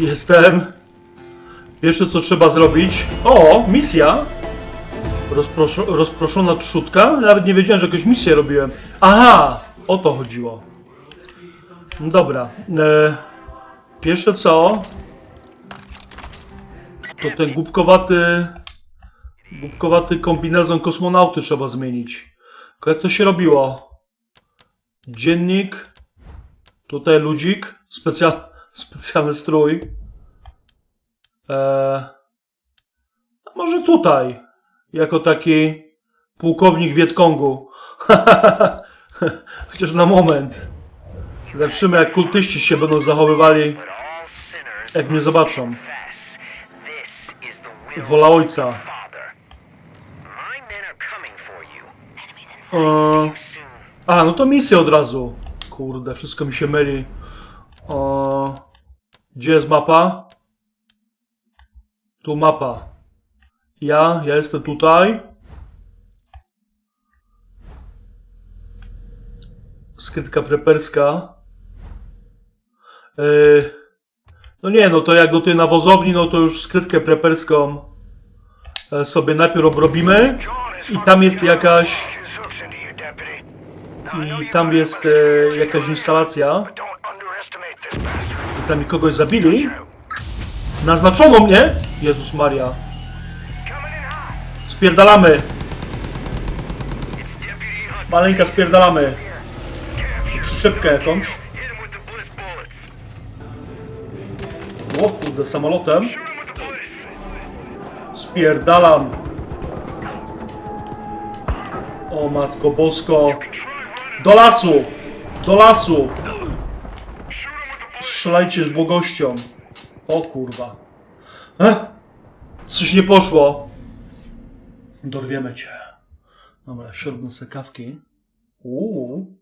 Jestem. Pierwsze co trzeba zrobić. O, misja. Rozproszo rozproszona trzutka. Nawet nie wiedziałem, że jakąś misję robiłem. Aha, o to chodziło. Dobra. E, pierwsze co. To ten głupkowaty. Głupkowaty kombinezon kosmonauty trzeba zmienić. Jak to się robiło? Dziennik. Tutaj ludzik. Specjal, specjalny strój. Eee, a może tutaj. Jako taki pułkownik Wietkongu. Chociaż na moment. Zobaczymy jak kultyści się będą zachowywali, jak mnie zobaczą. Wola ojca. Eee, a, no to misja od razu. Kurde, wszystko mi się myli. Eee, gdzie jest mapa? Tu mapa. Ja, ja jestem tutaj. Skrytka preperska. Yy, no nie, no to jak do tej nawozowni, no to już skrytkę preperską e, sobie najpierw obrobimy. I tam jest jakaś, i tam jest e, jakaś instalacja. I tam mi kogoś zabili. Naznaczono mnie. Jezus Maria. Spierdalamy. Maleńka, spierdalamy. Przy- Przyczepkę jakąś. O kurde, samolotem. Spierdalam. O matko bosko. Do lasu. Do lasu. Strzelajcie z błogością. O kurwa. Ech, coś nie poszło. Dorwiemy cię. Dobra, siorbnę se kawki. Uuu.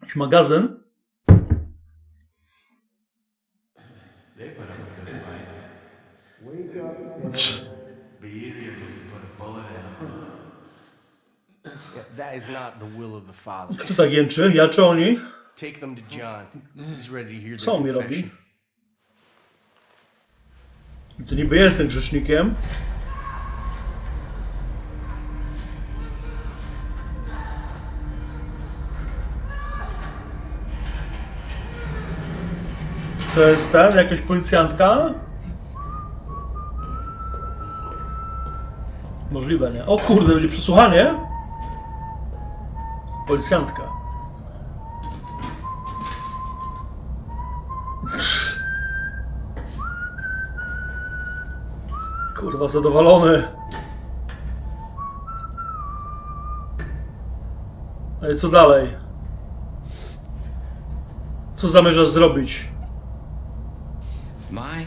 Jakiś magazyn? Kto tak jęczy? Ja czy oni? Take them to John. He's ready to hear Co on mi robi? confession. To niby jestem grzesznikiem. To jest ten, jakaś policjantka? Możliwe, nie? O kurde, będzie przesłuchanie? Policjantka. Kurwa, zadowolony. Ale co dalej? Co zamierzasz zrobić? My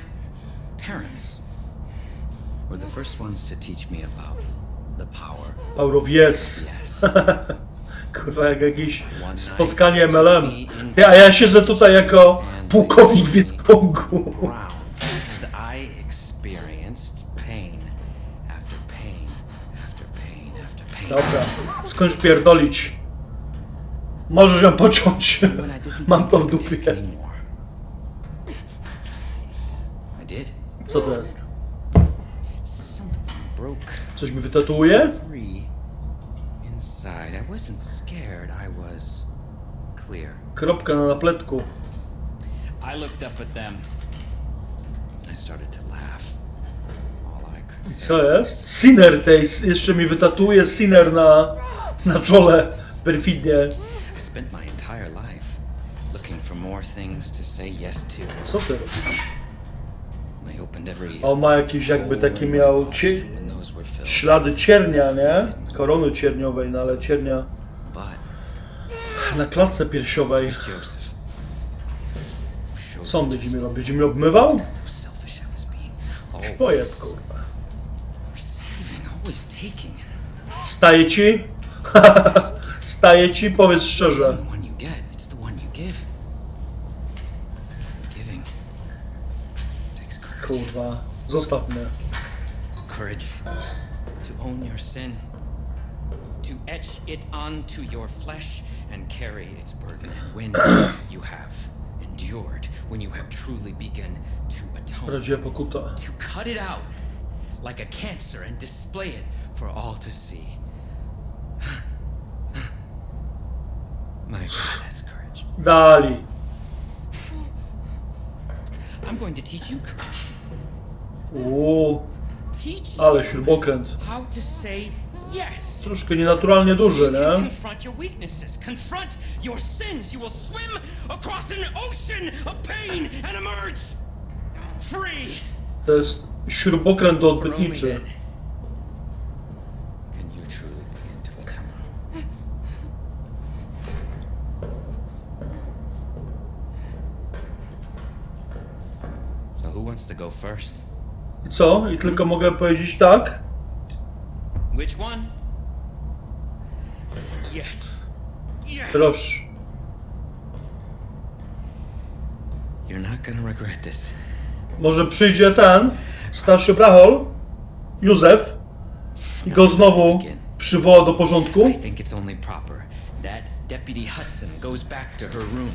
parents were the first ones to teach me about the power. Power of yes. Yes. Kurwa, jak jakieś spotkanie MLM. Ja, ja siedzę tutaj jako pułkownik Wietkongu. Dobra, skądś pierdolić. Możesz ją pociąć. Mam to w dupie. Co to jest? Coś mi wytatuuje? Kropka na napletku. I looked up at them. I started to laugh. All I could say Co jest? Sinner tej, jeszcze mi wytatuje Sinner na, na czole. Perfidnie. Co ty on ma jakiś jakby taki miał filled. ślady ciernia, nie? Korony cierniowej, no ale ciernia na klatce piersiowej. Co on będzie mi robić? Będzie mi obmywał? how selfish Staje ci? Staje ci? Powiedz szczerze. It's the one you get, it's the one you give. Giving courage. Kurwa, zostaw mnie. Courage to own your sin, to etch it onto your flesh and carry its burden. And when you have endured when you have truly begun to atone. To cut it out like a cancer and display it for all to see. My god, that's courage. Dali. I'm going to teach you courage. Uuu, Teach ale you śrubokręt. how to say yes. Troszkę nienaturalnie duży, You can nie? confront your weaknesses, confront your sins. You will swim across an ocean of pain and emerge free. To jest śrubokręt odbytniczy. co? I tylko mogę powiedzieć tak? Which one? Yes. Yes. Proszę. You're not gonna regret this. Może przyjdzie ten starszy brachol, Józef, i go znowu przywoła do porządku? I think it's only proper that Deputy Hudson goes back to her room.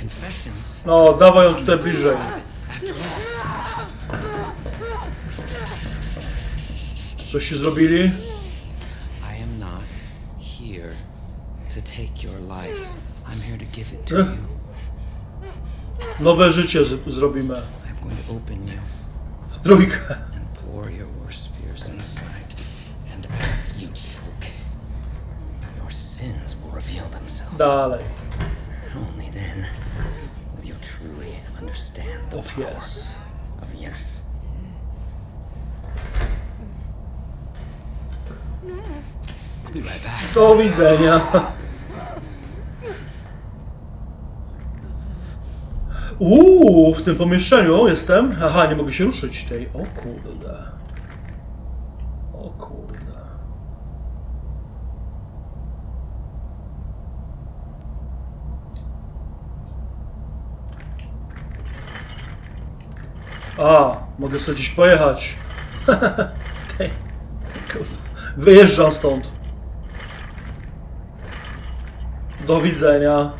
Confessions. No, dawaj ją tutaj bliżej. Coś się zrobili? I am not here to take your life. I'm here to give it to Ech. you. Nowe życie zrobimy. I'm going to open you Trójkę. and pour your worst fears inside. And as you choke, your sins will reveal themselves. Dalej. Only then will you truly understand the Of power yes. of yes. Mm. I'll be right back. Do widzenia. Uuu, w tym pomieszczeniu jestem. Aha, nie mogę się ruszyć tej. O kurde. O kurde. A, mogę sobie gdzieś pojechać. Wyjeżdżam stąd. Do widzenia.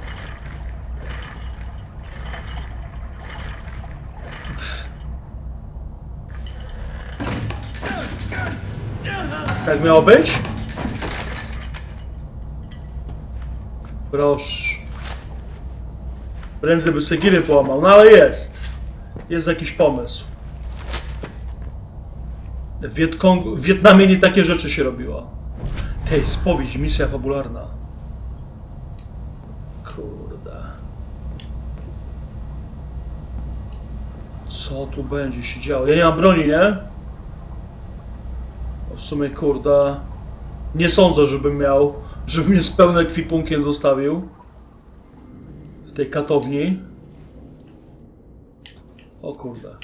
Tak miało być? Proszę. Prędzej by sobie giry połamał, no ale jest. Jest jakiś pomysł. W, Wietkongu, w Wietnamie nie takie rzeczy się robiło. Tej spowiedź, misja fabularna. Kurde. Co tu będzie się działo? Ja nie mam broni, nie? W sumie, kurde. Nie sądzę, żebym miał, żeby mnie z pełnym zostawił. W tej katowni. O kurde.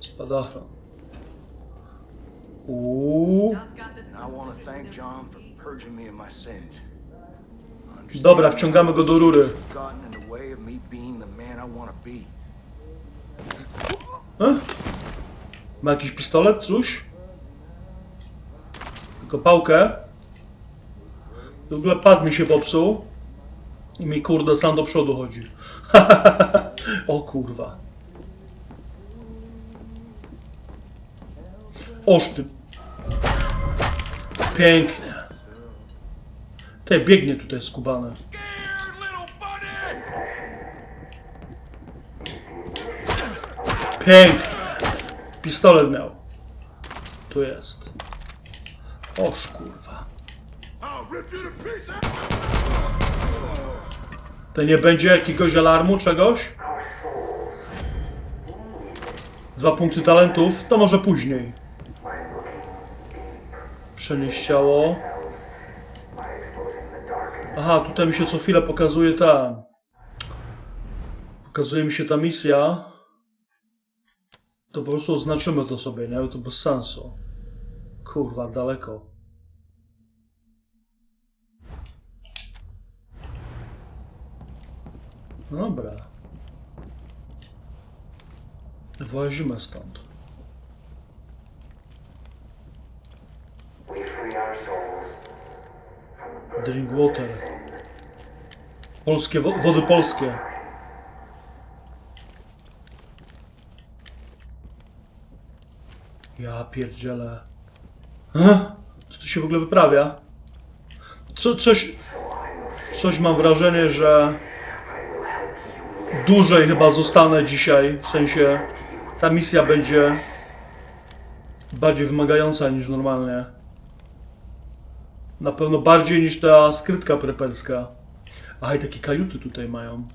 Spadachron. Uuu. Dobra, wciągamy go do rury. I've gotten in the way of me being the man I want to be. E? Ma jakiś pistolet, coś? Tylko pałkę. W ogóle pad mi się popsuł. I mi kurde sam do przodu chodzi. o kurwa. Oż ty. Pięknie. Te biegnie tutaj skubane. Pięknie. Pistolet miał. Tu jest. Oż kurwa. To nie będzie jakiegoś alarmu, czegoś? Dwa punkty talentów, to może później. Przenieść ciało. Aha, tutaj mi się co chwilę pokazuje ta... Pokazuje mi się ta misja. To po prostu oznaczymy to sobie, nie? To bez sensu. Kurwa, daleko. Dobra. Włazimy stąd. Drink water. Polskie, wo- wody polskie. Ja pierdzielę. Co tu się w ogóle wyprawia? Co, coś... Coś mam wrażenie, że... Dłużej chyba zostanę dzisiaj, w sensie... Ta misja będzie... Bardziej wymagająca niż normalnie. Na pewno bardziej niż ta skrytka preperska. Aha, i takie kajuty tutaj mają.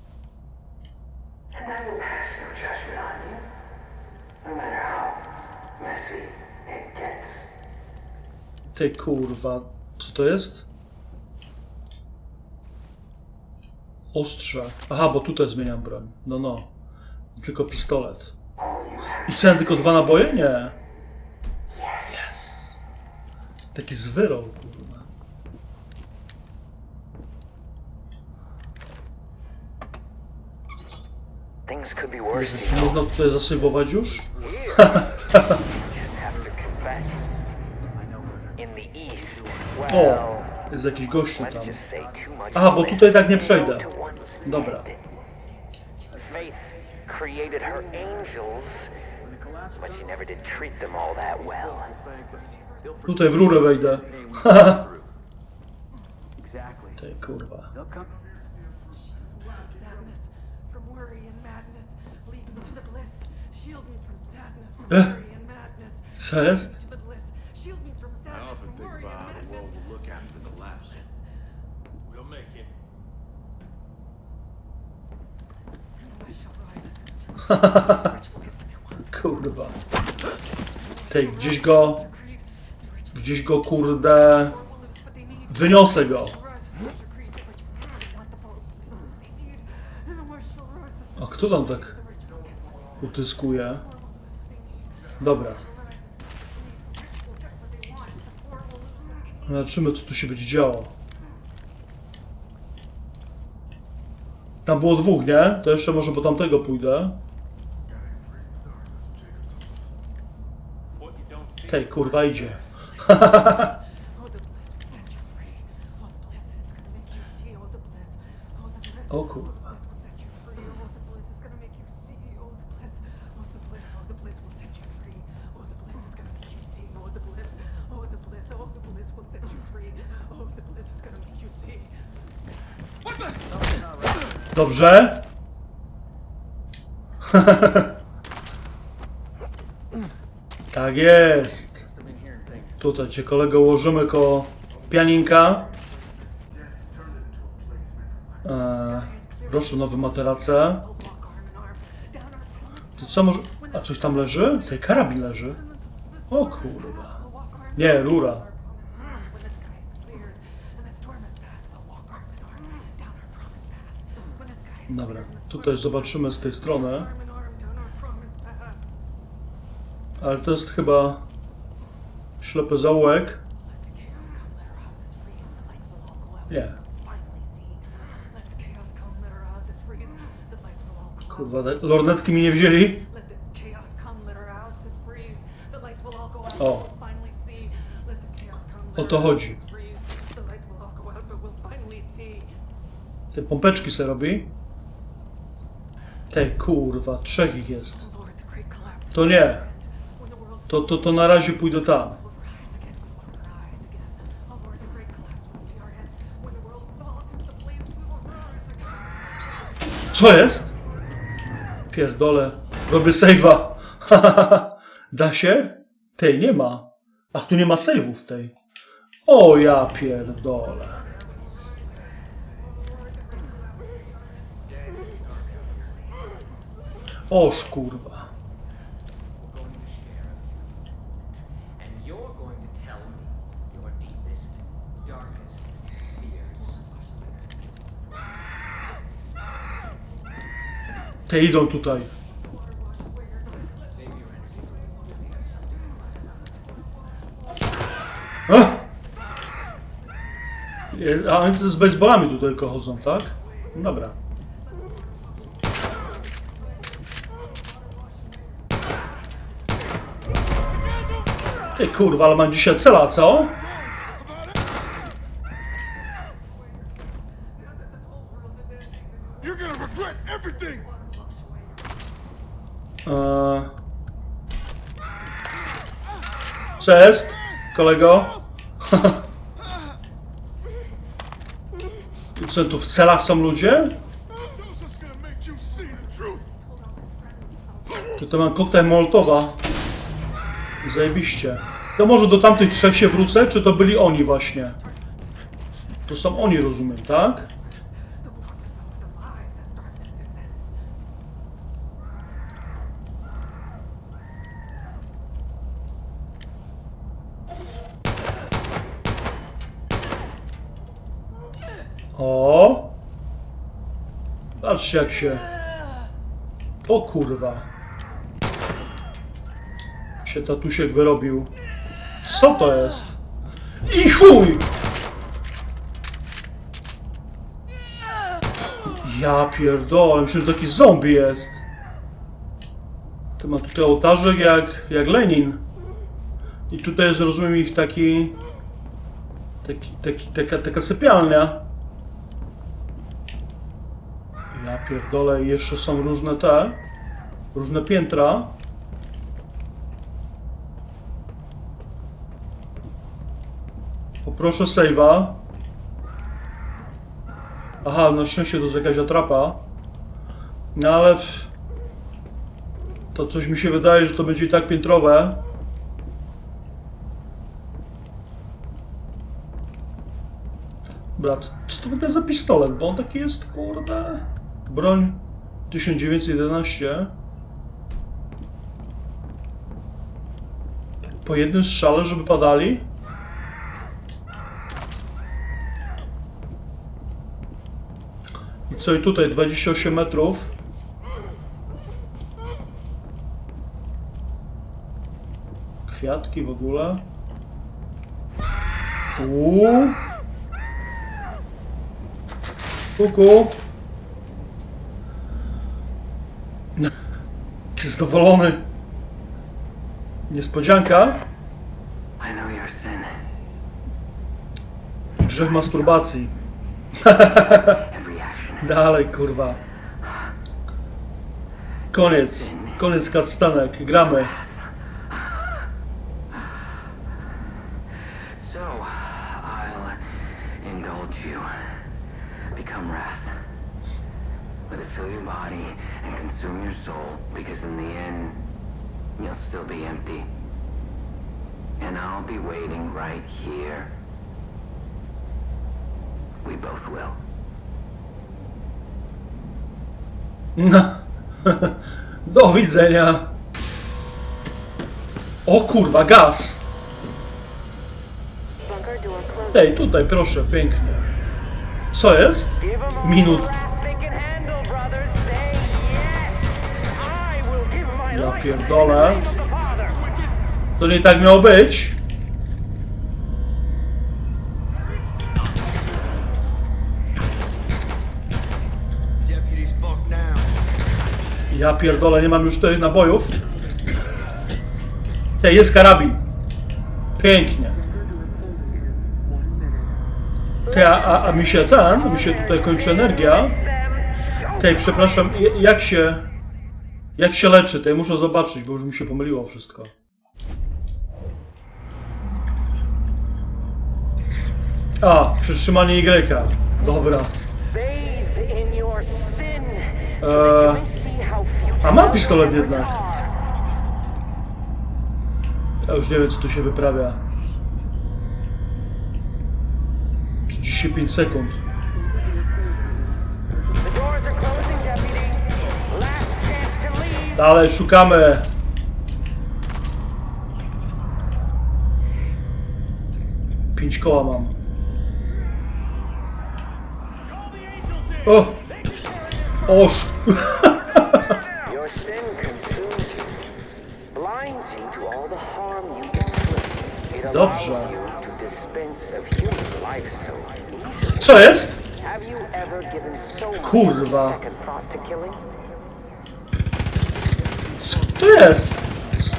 Ty kurwa, co to jest? Ostrze. Aha, bo tutaj zmieniam broń. No, no. Tylko pistolet. I co, ja tylko dwa naboje? Nie. Yes. Taki zwyrol, kurwa. Czy można tutaj zasejwować już? O! Jest jakiś gościu tam. Aha, bo tutaj tak nie przejdę. Dobra. Faith created her angels, but she never did treat them all that well. Tutaj w rurę wejdę. Exactly. Ty kurwa. From Eh? Co jest? I often think about how the world will look after the collapse. We'll make it. Kurwa. Tej, gdzieś go... Gdzieś go, kurde... Wyniosę go. A kto tam tak utyskuje? Dobra. Zobaczymy, co tu się będzie działo. Tam było dwóch, nie? To jeszcze może po tamtego pójdę. Tej, kurwa, idzie. Oh, the bliss will set you free. Oh, the bliss is gonna make you see. Oh, the bliss. Oh, the bliss. O kurwa. Dobrze? tak jest. Tutaj cię kolego ułożymy koło pianinka. Eee, proszę, nowe materace. To co może... A coś tam leży? Tutaj karabin leży. O kurwa. Nie, rura. arm. When the sky is cleared Ale to jest chyba ślepy zaułek. Nie. Kurwa, te lornetki mi nie wzięli. O. O to chodzi. Te pompeczki se robi. Tej, kurwa, trzech ich jest. To nie. To, to, to na razie pójdę tam. Co jest? Pierdolę. Robię save'a. da się? Tej nie ma. Ach, tu nie ma save'ów tej. O ja pierdolę. Oż kurwa. Te idą tutaj. A oni z baseballami tutaj tylko chodzą, tak? No Dobra. Ty kurwa, ale mam dzisiaj cela, co? Cześć, kolego. I co, tu w celach są ludzie? Tutaj mam koktajl Mołotowa. Zajebiście. To może do tamtych trzech się wrócę, czy to byli oni właśnie? To są oni, rozumiem, tak? O! Patrzcie jak się... O kurwa. Się tatusiek wyrobił. Co to jest? I chuj! Ja pierdolę, myślę, że taki zombie jest. To ma tutaj ołtarzek jak, jak Lenin. I tutaj jest, rozumiem, ich taki... Taki, taki, taka, taka sypialnia. Ja pierdolę, jeszcze są różne te... Różne piętra. Poproszę save'a. Aha, na szczęście to jest jakaś atrapa. No ale... w- To coś mi się wydaje, że to będzie i tak piętrowe. Brat, co to w ogóle za pistolet? Bo on taki jest, kurde... Broń 1911. Po jednym strzale, żeby padali? I co i tutaj 28 metrów. Kwiatki w ogóle. Uuu. Kuku. Jaki Zadowolony. Niespodzianka. Grzech masturbacji. Dalej, kurwa. Koniec. Koniec cutscenek. Gramy. Right here. We both will. No. Do widzenia. O kurwa, gaz. Ej, tutaj, proszę, pięknie. Co jest? Minut. Ja pierdolę. To nie tak miało być. Ja pierdolę, nie mam już tych nabojów. Tej, jest karabin. Pięknie. Ty, a, a, a mi się ten, a mi się tutaj kończy energia. Tej, przepraszam, jak się... Jak się leczy? Tej, muszę zobaczyć, bo już mi się pomyliło wszystko. A, przytrzymanie Y. Dobra. Eee, a mam pistolet jednak. Ja już nie wiem, co tu się wyprawia. 35 sekund. Dalej, szukamy. Pięć koła mam. O! Oż! Your sin consumes you, blinds you to all the harm you inflict. It allows Dobrze. you to dispense of human life so easily. Co jest? Kurwa. Co to jest?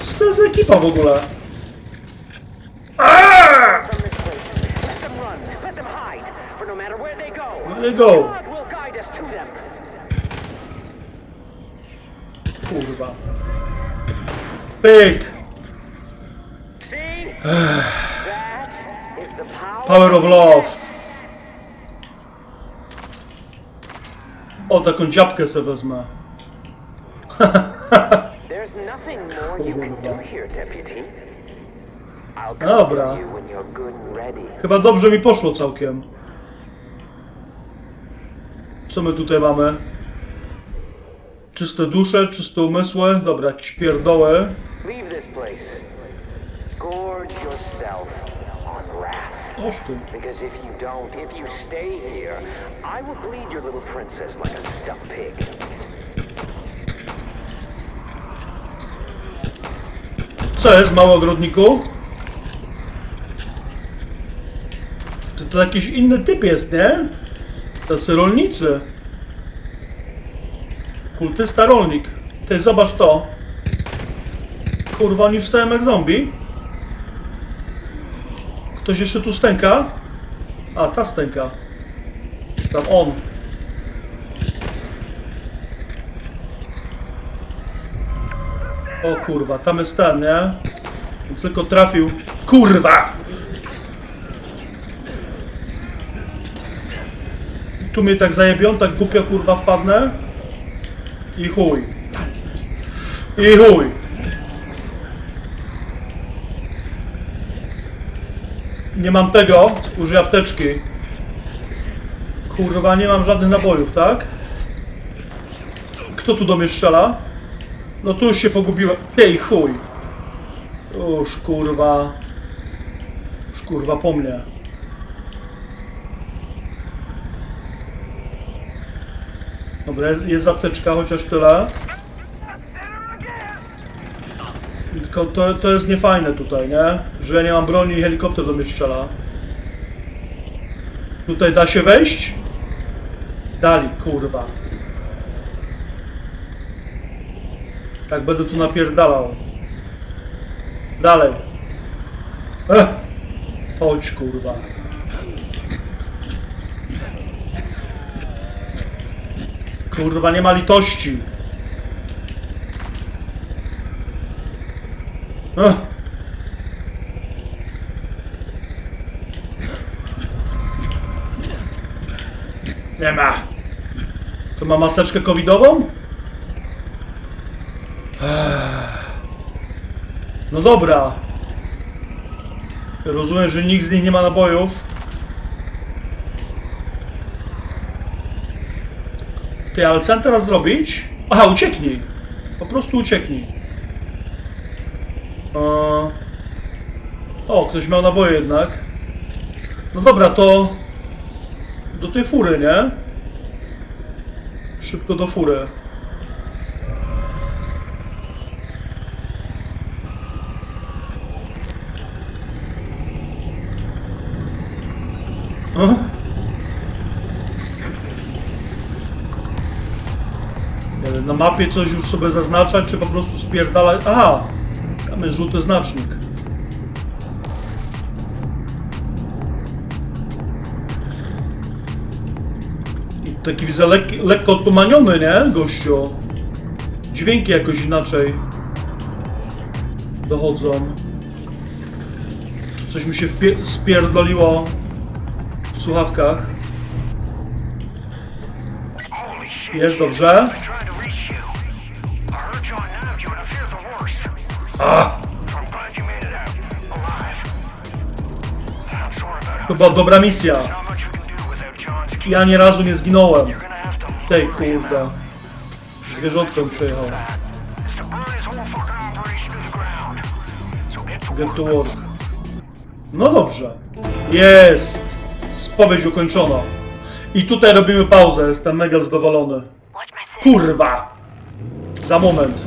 Co to jest za ekipa w ogóle? They go, Where they power. Of love. O, taką dziabkę sobie wezmę. There's nothing more you can do here, deputy. I'll come Dobra. Chyba dobrze mi poszło całkiem. Co my tutaj mamy? Czyste dusze, czyste umysły. Dobra, jakieś pierdoły. Leave this place. Gorge yourself on wrath. Because if you don't, if you stay here, I will bleed your little princess like a stuck pig. Co jest, mały ogrodniku? To, to jakiś inny typ jest, nie? Tacy rolnicy. Kultysta rolnik. Ty, zobacz to. Kurwa, oni wstają jak zombie. Ktoś jeszcze tu stęka? A, ta stęka. Tam on. O kurwa, tam jest ten, nie? Tylko trafił. Kurwa! Tu mnie tak zajebią, tak głupio kurwa wpadnę. I chuj. I chuj. Nie mam tego, użyję apteczki. Kurwa, nie mam żadnych nabojów, tak? Kto tu do mnie strzela? No tu już się pogubiłem. Tej chuj. Już kurwa. Już kurwa po mnie. Dobra, jest apteczka, chociaż tyle. Tylko to, to jest niefajne tutaj, nie? Że ja nie mam broni i helikopter do mnie strzela. Tutaj da się wejść? Dali, kurwa. Tak, będę tu napierdalał. Dalej. Ech. Chodź, kurwa. Kurwa, nie ma litości. Nie ma. To ma maseczkę covidową? No dobra. Rozumiem, że nikt z nich nie ma nabojów. Ty, ale co teraz zrobić? Aha, ucieknij. Po prostu ucieknij. O, ktoś miał naboje jednak. No dobra, to... Do tej fury, nie? Szybko do fury. O? Wiem, na mapie coś już sobie zaznaczać, czy po prostu spierdalać? Aha! Tam żółty znacznik. I Taki widzę lek lekko otumaniony, nie, gościu? Dźwięki jakoś inaczej dochodzą. Czy coś mi się spierdoliło w słuchawkach? Jest dobrze. Do without John's key. Ja ani razu nie zginąłem. To Tej kurde. Zwierzątkiem przejechał. To to get to to work. No dobrze. Jest! Spowiedź ukończona. I tutaj robimy pauzę. Jestem mega zadowolony. Kurwa! Za moment.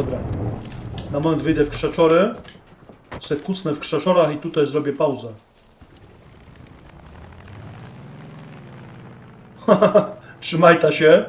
Dobra. Na moment wyjdę w krzaczory. Se kucnę w krzaczorach i tutaj zrobię pauzę. Trzymaj ta się.